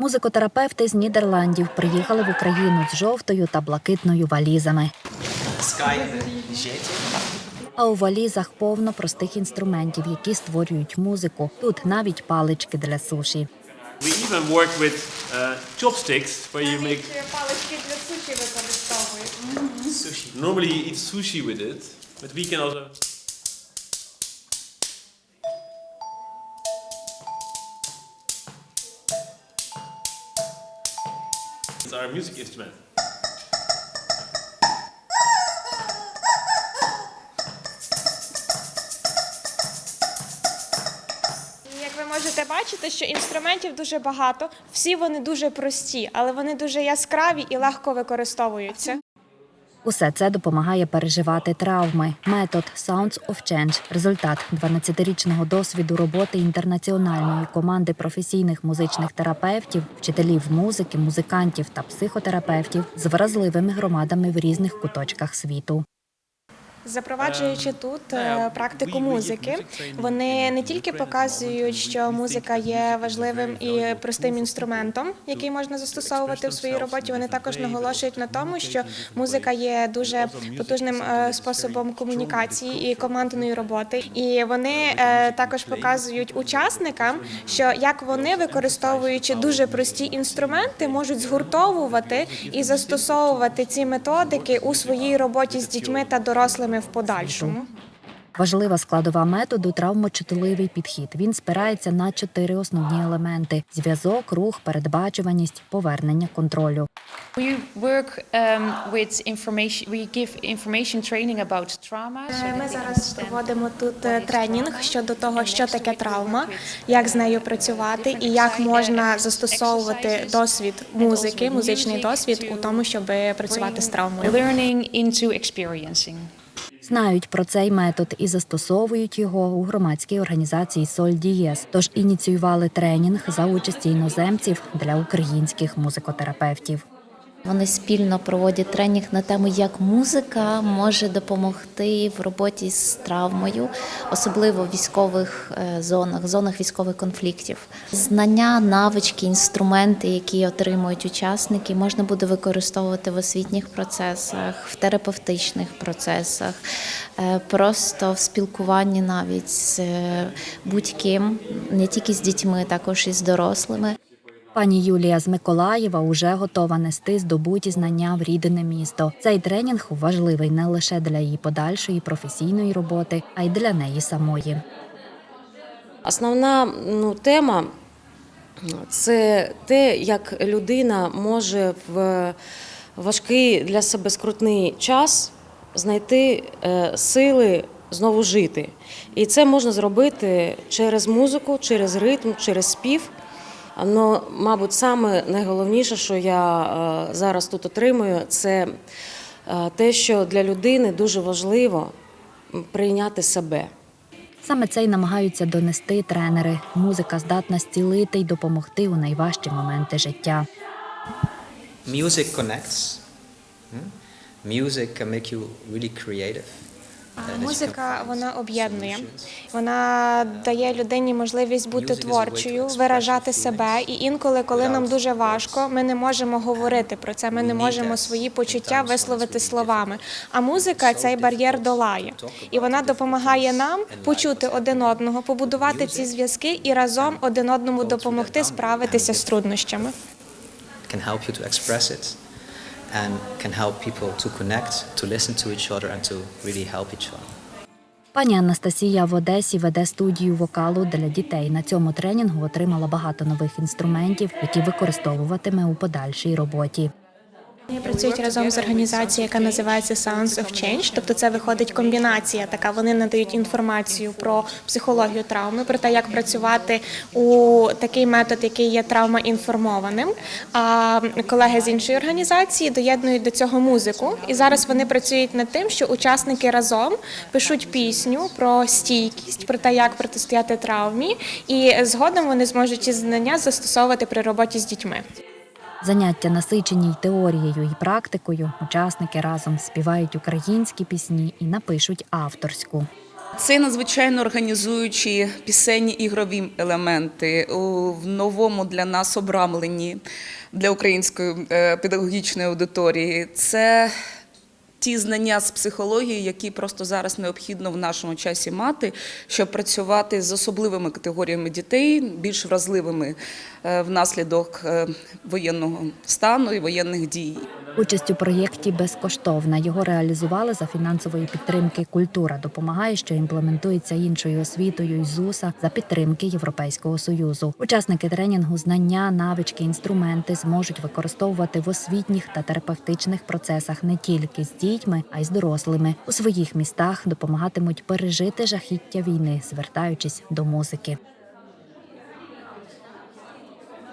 Музикотерапевти з Нідерландів приїхали в Україну з жовтою та блакитною валізами. А у валізах повно простих інструментів, які створюють музику. Тут навіть палички для суші. We even work with uh, chopsticks, where you make. палички для суші використовують. Sushi. Normally you eat sushi with it, but we can also. It's our music instrument. Як ви можете бачити, що інструментів дуже багато, всі вони дуже прості, але вони дуже яскраві і легко використовуються. Усе це допомагає переживати травми. Метод Sounds of Change – результат 12-річного досвіду роботи інтернаціональної команди професійних музичних терапевтів, вчителів музики, музикантів та психотерапевтів з вразливими громадами в різних куточках світу. Запроваджуючи тут е, практику музики, вони не тільки показують, що музика є важливим і простим інструментом, який можна застосовувати в своїй роботі. Вони також наголошують на тому, що музика є дуже потужним е, способом комунікації і командної роботи. І вони е, також показують учасникам, що як вони, використовуючи дуже прості інструменти, можуть згуртовувати і застосовувати ці методики у своїй роботі з дітьми та дорослими в подальшому. Важлива складова методу травмочутливий підхід. Він спирається на чотири основні елементи: зв'язок, рух, передбачуваність, повернення контролю. We work um, with information. We give information training about trauma. Ми зараз проводимо тут е, тренінг щодо того, що таке травма, як з нею працювати і як можна застосовувати досвід музики, музичний досвід у тому, щоб працювати з травмою. Learning into experiencing. Знають про цей метод і застосовують його у громадській організації Соль Дієс. Тож ініціювали тренінг за участі іноземців для українських музикотерапевтів. Вони спільно проводять тренінг на тему, як музика може допомогти в роботі з травмою, особливо в військових е, зонах, зонах військових конфліктів. Знання, навички, інструменти, які отримують учасники, можна буде використовувати в освітніх процесах, в терапевтичних процесах, е, просто в спілкуванні навіть з е, будь-ким, не тільки з дітьми, також і з дорослими. Пані Юлія з Миколаєва уже готова нести здобуті знання в рідне місто. Цей тренінг важливий не лише для її подальшої професійної роботи, а й для неї самої. Основна ну, тема це те, як людина може в важкий для себе скрутний час знайти е, сили знову жити. І це можна зробити через музику, через ритм, через спів. Но, мабуть, саме найголовніше, що я е, зараз тут отримую, це е, те, що для людини дуже важливо прийняти себе. Саме це й намагаються донести тренери. Музика здатна зцілити й допомогти у найважчі моменти життя. Music connects. Hmm? Music can make you really creative. Can Музика вона об'єднує. Вона дає людині можливість бути творчою, виражати себе. І інколи, коли нам дуже важко, ми не можемо говорити про це. Ми не можемо свої почуття висловити словами. А музика цей бар'єр долає, і вона допомагає нам почути один одного, побудувати ці зв'язки і разом один одному допомогти справитися з труднощами. And can help people to connect, to listen to each other and to really help each other. Пані Анастасія в Одесі веде студію вокалу для дітей. На цьому тренінгу отримала багато нових інструментів, які використовуватиме у подальшій роботі. Вони працюють разом з організацією, яка називається Sounds of Change. Тобто це виходить комбінація така. Вони надають інформацію про психологію травми, про те, як працювати у такий метод, який є травмоінформованим. А колеги з іншої організації доєднують до цього музику. І зараз вони працюють над тим, що учасники разом пишуть пісню про стійкість, про те, як протистояти травмі, і згодом вони зможуть ці знання застосовувати при роботі з дітьми. Заняття насичені й теорією і практикою. Учасники разом співають українські пісні і напишуть авторську. Це надзвичайно організуючі пісенні ігрові елементи в новому для нас обрамленні для української е, педагогічної аудиторії. Це ті знання з психології, які просто зараз необхідно в нашому часі мати, щоб працювати з особливими категоріями дітей, більш вразливими е, внаслідок е, воєнного стану і воєнних дій. Участь у проєкті безкоштовна. Його реалізували за фінансової підтримки Культура допомагає, що імплементується іншою освітою із ЗУСа за підтримки Європейського союзу. Учасники тренінгу знання, навички, інструменти зможуть використовувати в освітніх та терапевтичних процесах не тільки з дітьми, а й з дорослими. У своїх містах допомагатимуть пережити жахіття війни, звертаючись до музики.